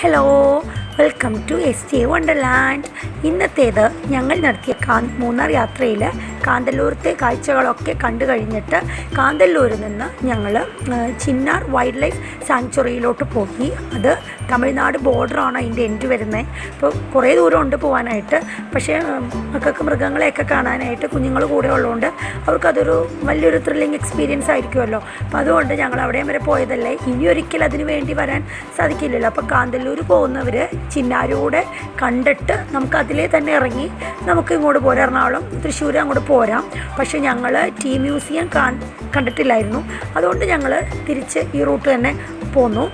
Hello. Welcome to S J wonderland ഇന്നത്തേത് ഞങ്ങൾ നടത്തിയ കാ മൂന്നാർ യാത്രയിൽ കാന്തല്ലൂരത്തെ കാഴ്ചകളൊക്കെ കണ്ടു കഴിഞ്ഞിട്ട് കാന്തല്ലൂരിൽ നിന്ന് ഞങ്ങൾ ചിന്നാർ വൈൽഡ് ലൈഫ് സാങ്ച്വറിയിലോട്ട് പോയി. അത് തമിഴ്നാട് ബോർഡറാണ് അതിന്റെ എൻഡ് വരുന്നത്. ഇപ്പോൾ കുറേ ദൂരമുണ്ട് പോകാനായിട്ട് പക്ഷേ മക്കൾക്ക് മൃഗങ്ങളെയൊക്കെ കാണാനായിട്ട് കുഞ്ഞുങ്ങൾ കൂടെ ഉള്ളതുകൊണ്ട് അവർക്കതൊരു വലിയൊരു ത്രില്ലിങ് എക്സ്പീരിയൻസ് ആയിരിക്കുമല്ലോ. അപ്പോൾ അതുകൊണ്ട് ഞങ്ങൾ അവിടെയും വരെ പോയതല്ലേ. ഇനി ഒരിക്കൽ അതിന് വേണ്ടി വരാൻ സാധിക്കില്ലല്ലോ. അപ്പോൾ കാന്തല്ലൂർ പോകുന്നവർ ചിന്നാരൂടെ കണ്ടിട്ട് നമുക്ക് അതിലേ തന്നെ ഇറങ്ങി നമുക്ക് ഇങ്ങോട്ട് പോരാം. എറണാകുളം തൃശ്ശൂർ അങ്ങോട്ട് പോരാം. പക്ഷേ ഞങ്ങൾ ടീ മ്യൂസിയം കണ്ടിട്ടില്ലായിരുന്നു. അതുകൊണ്ട് ഞങ്ങൾ തിരിച്ച് ഈ റൂട്ട് തന്നെ പോന്നു.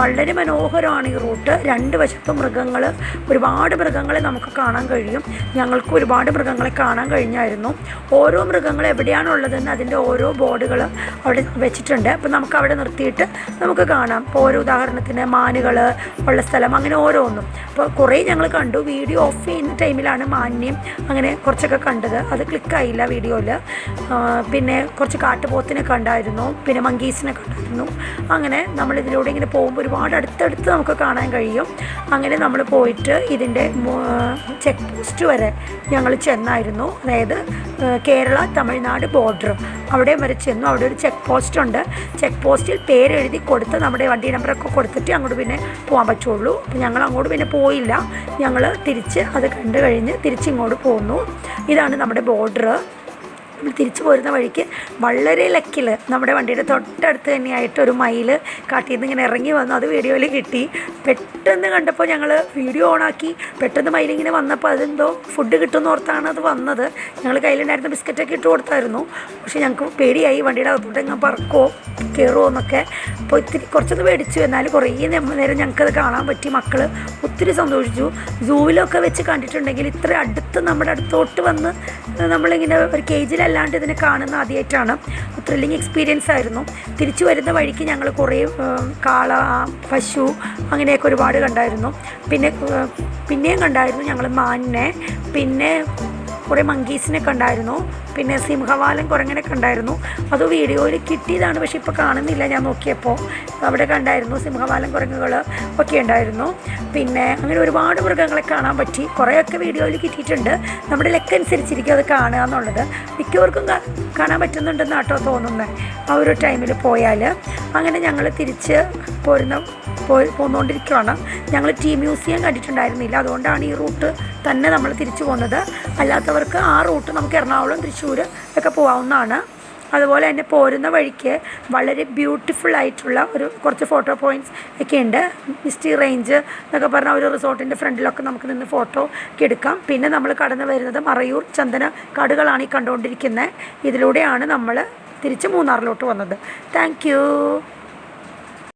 വളരെ മനോഹരമാണ് ഈ റൂട്ട്. രണ്ട് വശത്തും മൃഗങ്ങൾ ഒരുപാട് മൃഗങ്ങളെ നമുക്ക് കാണാൻ കഴിയും. ഞങ്ങൾക്ക് ഒരുപാട് മൃഗങ്ങളെ കാണാൻ കഴിഞ്ഞായിരുന്നു. ഓരോ മൃഗങ്ങൾ എവിടെയാണുള്ളതെന്ന് അതിന്റെ ഓരോ ബോർഡുകൾ അവിടെ വെച്ചിട്ടുണ്ട്. അപ്പോൾ നമുക്ക് അവിടെ നിർത്തിയിട്ട് നമുക്ക് കാണാം. ഇപ്പോൾ ഓരോ ഉദാഹരണത്തിന് മാനുകൾ ഉള്ള സ്ഥലം അങ്ങനെ ഓരോന്നും. അപ്പോൾ കുറേ ഞങ്ങൾ കണ്ടു. വീഡിയോ ഓഫ് ചെയ്യുന്ന ടൈമിലാണ് മാന്യം അങ്ങനെ കുറച്ചൊക്കെ കണ്ടത്. അത് ക്ലിക്കായില്ല വീഡിയോയിൽ. പിന്നെ കുറച്ച് കാട്ടുപോത്തിനെ കണ്ടായിരുന്നു. പിന്നെ മങ്കീസിനെ കണ്ടായിരുന്നു. അങ്ങനെ നമ്മൾ ഇതിലൂടെ ഇങ്ങനെ പോകുമ്പോൾ ഒരുപാട് അടുത്തടുത്ത് നമുക്ക് കാണാൻ കഴിയും. അങ്ങനെ നമ്മൾ പോയിട്ട് ഇതിന്റെ ചെക്ക് പോസ്റ്റ് വരെ ഞങ്ങൾ ചെന്നായിരുന്നു. അതായത് കേരള തമിഴ്നാട് ബോർഡർ അവിടെ വരെ ചെന്നു. അവിടെ ഒരു ചെക്ക് പോസ്റ്റ് ഉണ്ട്. ചെക്ക് പോസ്റ്റിൽ പേരെഴുതി കൊടുത്ത് നമ്മുടെ വണ്ടി നമ്പറൊക്കെ കൊടുത്തിട്ട് അങ്ങോട്ട് പിന്നെ പോകാൻ പറ്റുള്ളൂ. അപ്പോൾ ഞങ്ങൾ അങ്ങോട്ട് പിന്നെ പോയില്ല. ഞങ്ങൾ തിരിച്ച് അത് കണ്ടു കഴിഞ്ഞ് തിരിച്ചിങ്ങോട്ട് പോന്നു. ഇതാണ് നമ്മുടെ ബോർഡർ നമ്മൾ തിരിച്ചു പോരുന്ന വഴിക്ക് വളരെ ലക്കിൽ നമ്മുടെ വണ്ടിയുടെ തൊട്ടടുത്ത് തന്നെയായിട്ട് ഒരു മയിൽ കാട്ടിൽ നിന്ന് ഇങ്ങനെ ഇറങ്ങി വന്നു. അത് വീഡിയോയിൽ കിട്ടി. പെട്ടെന്ന് കണ്ടപ്പോൾ ഞങ്ങൾ വീഡിയോ ഓണാക്കി പെട്ടെന്ന് മയിലിങ്ങനെ വന്നപ്പോൾ അതെന്തോ ഫുഡ് കിട്ടുമെന്ന് ഓർത്താണ് അത് വന്നത്. ഞങ്ങൾ കയ്യിലുണ്ടായിരുന്ന ബിസ്ക്കറ്റൊക്കെ ഇട്ട് കൊടുത്തായിരുന്നു. പക്ഷേ ഞങ്ങൾക്ക് പേടിയായി. വണ്ടിയുടെ അകത്തോട്ട് എങ്ങനെ പറക്കുമോ കയറുമോ എന്നൊക്കെ. അപ്പോൾ ഇത്തിരി കുറച്ചൊന്ന് പേടിച്ചു. എന്നാൽ കുറേ നേരം ഞങ്ങൾക്കത് കാണാൻ പറ്റി. മക്കൾ ഒത്തിരി സന്തോഷിച്ചു. സൂവിലൊക്കെ വെച്ച് കണ്ടിട്ടുണ്ടെങ്കിൽ ഇത്ര അടുത്ത് നമ്മുടെ അടുത്തോട്ട് വന്ന് നമ്മളിങ്ങനെ ഒരു കേജിലല്ലാണ്ട് ഇതിനെ കാണുന്ന ആദ്യമായിട്ടാണ് ത്രില്ലിങ് എക്സ്പീരിയൻസ് ആയിരുന്നു. തിരിച്ചു വരുന്ന വഴിക്ക് ഞങ്ങൾ കുറേ കാള പശു അങ്ങനെയൊക്കെ ഒരുപാട് കണ്ടായിരുന്നു. പിന്നെ പിന്നെയും കണ്ടായിരുന്നു ഞങ്ങൾ മാനിനെ. പിന്നെ കുറേ മങ്കീസിനെ കണ്ടായിരുന്നു. പിന്നെ സിംഹവാലൻ കുരങ്ങനൊക്കെ ഉണ്ടായിരുന്നു. അത് വീഡിയോയിൽ കിട്ടിയതാണ് പക്ഷേ ഇപ്പോൾ കാണുന്നില്ല. ഞാൻ നോക്കിയപ്പോൾ അവിടെ കണ്ടായിരുന്നു സിംഹവാലൻ കുരങ്ങുകൾ ഒക്കെ ഉണ്ടായിരുന്നു. പിന്നെ അങ്ങനെ ഒരുപാട് മൃഗങ്ങളെ കാണാൻ പറ്റി. കുറേയൊക്കെ വീഡിയോയിൽ കിട്ടിയിട്ടുണ്ട്. നമ്മുടെ ലെക്ക് അനുസരിച്ചിരിക്കും അത് കാണുക എന്നുള്ളത്. മിക്കവർക്കും കാണാൻ പറ്റുന്നുണ്ടെന്ന് കേട്ടോ തോന്നുന്നത് ആ ഒരു ടൈമിൽ പോയാൽ അങ്ങനെ ഞങ്ങൾ തിരിച്ച് പോരുന്ന പോയി പോന്നുകൊണ്ടിരിക്കുകയാണ് ഞങ്ങൾ ടീ മ്യൂസിയം കണ്ടിട്ടുണ്ടായിരുന്നില്ല. അതുകൊണ്ടാണ് ഈ റൂട്ട് തന്നെ നമ്മൾ തിരിച്ചു പോകുന്നത് അല്ലാത്തവർക്ക് ആ റൂട്ട് നമുക്ക് എറണാകുളം തൃശ്ശൂർ ഒക്കെ പോകാവുന്നതാണ് അതുപോലെ തന്നെ പോരുന്ന വഴിക്ക് വളരെ ബ്യൂട്ടിഫുൾ ആയിട്ടുള്ള ഒരു കുറച്ച് ഫോട്ടോ പോയിന്റ്സ് ഒക്കെ ഉണ്ട്. മിസ്റ്റി റേഞ്ച് എന്നൊക്കെ പറഞ്ഞാൽ ഒരു റിസോർട്ടിന്റെ ഫ്രണ്ടിലൊക്കെ നമുക്ക് നിന്ന് ഫോട്ടോ ഒക്കെ എടുക്കാം. പിന്നെ നമ്മൾ കടന്നു വരുന്നത് മറയൂർ ചന്ദന കാടുകളാണ് ഈ കണ്ടുകൊണ്ടിരിക്കുന്നത് ഇതിലൂടെയാണ് നമ്മൾ തിരിച്ച് മൂന്നാറിലോട്ട് വന്നത്. താങ്ക്